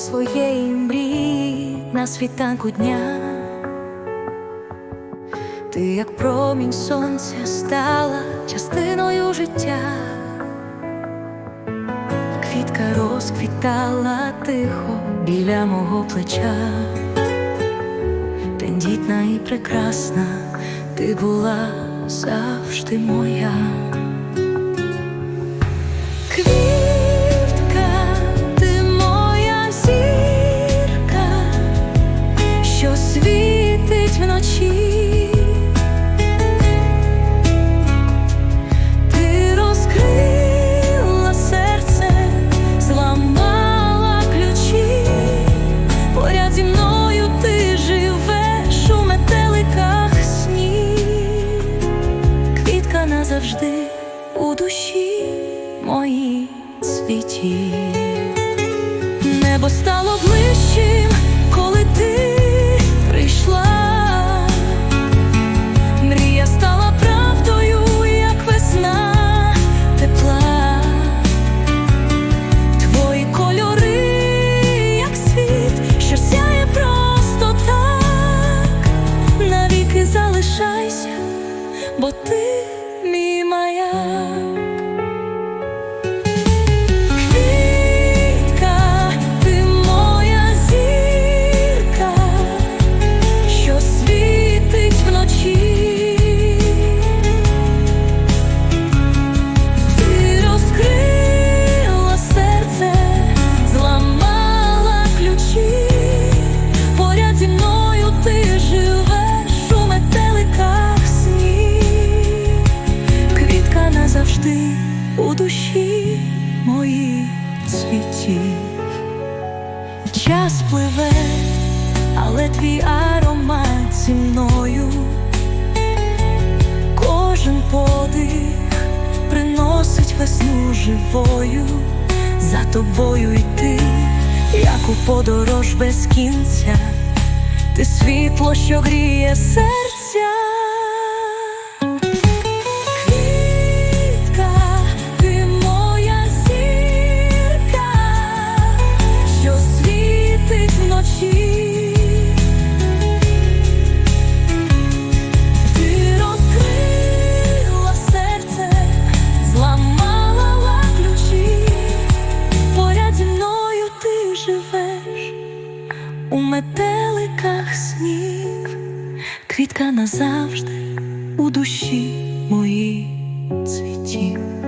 своєї мрії на світанку дня. Ти, як промінь сонця, стала частиною життя. Квітка розквітала тихо біля мого плеча. Тендітна і прекрасна, ти була завжди моя. Назавжди у душі моїй цвіті. Небо стало ближчим, коли ти прийшла. Мрія стала душі моїй цвіті. Час пливе, але твій аромат зі мною. Кожен подих приносить весну живою, за тобою йти, як у подорож без кінця, ти світло, що гріє серця. Квітка назавжди у душі моїй цвітів.